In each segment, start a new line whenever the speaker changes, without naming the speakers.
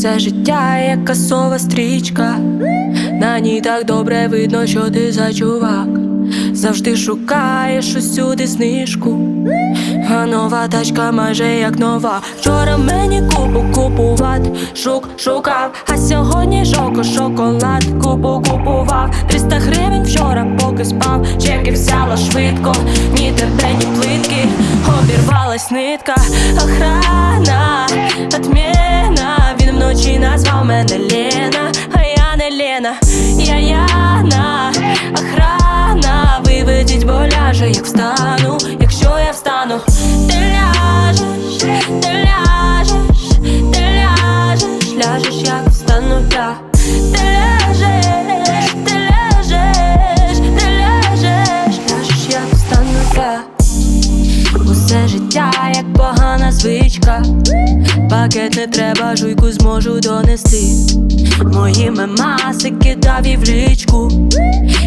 Усе життя як касова стрічка, на ній так добре видно, що ти за чувак. Завжди шукаєш усюди знижку, а нова тачка майже як нова. Вчора мені купу купувати, шук шукав, а сьогодні жоко шоколад, купу купував. 300 гривень вчора, поки спав, чеки взяла швидко, ні тебе, ні плитки, обірвалась нитка, охрана, мене Лена, а я не Лена, я Яна, охрана, виведіть, бо ляже, як встану, якщо я встану, ти ляжеш, ти ляжеш, ти ляжеш, ляжеш, як встану я. Ти життя як погана звичка. Пакет не треба, жуйку зможу донести. Мої мемаси кидав і в лічку.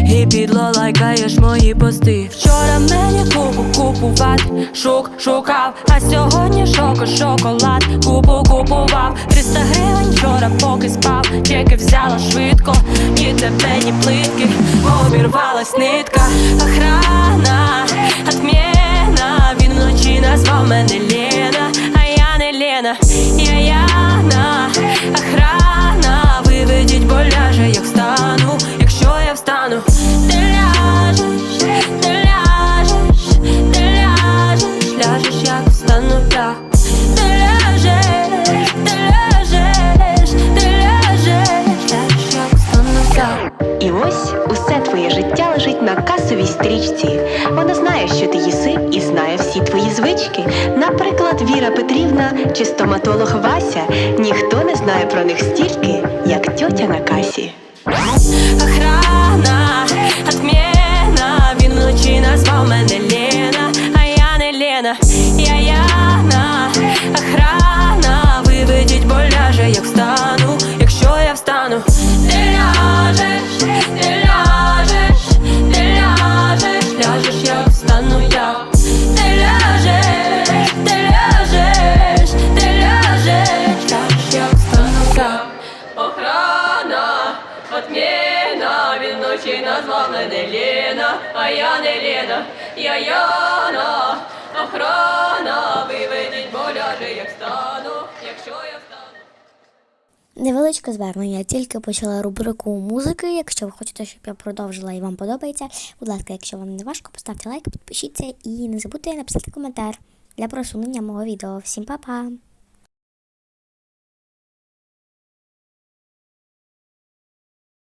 І підло лайкаєш мої пости. Вчора мені купу купувати, шук шукав, а сьогодні шоко шоколад, купу купував. 300 гривень вчора, поки спав, чеки взяла швидко, ні тебе, ні плитки, обірвалась нитка, охрана, назвав мене Лена, а я не Лена, я Яна, охрана, виведіть, бо ляже, як встану, якщо я встану, ти ляжеш, ти ляжеш, ти ляжеш, ляжеш, як встану я. Ти ляжеш, ляжеш, ти ляжеш, ляжеш, як встану я.
І ось усе твоє життя лежить на касовій стрічці. Вона знає, що ти їси, і знає звички. Наприклад, Віра Петрівна чи стоматолог Вася. Ніхто не знає про них стільки, як тьотя на касі.
Охрана, отмена, він вночі назвав мене Лена, а я не Лена, назвав мене Лена, а я не Лена, я Яна, охрана, виведіть, бо ляже, як стану, якщо я встану.
Невеличке звернення. Я тільки почала рубрику музики. Якщо ви хочете, щоб я продовжила і вам подобається, будь ласка, якщо вам не важко, поставте лайк, підпишіться і не забудьте написати коментар для просунення мого відео. Всім па-па!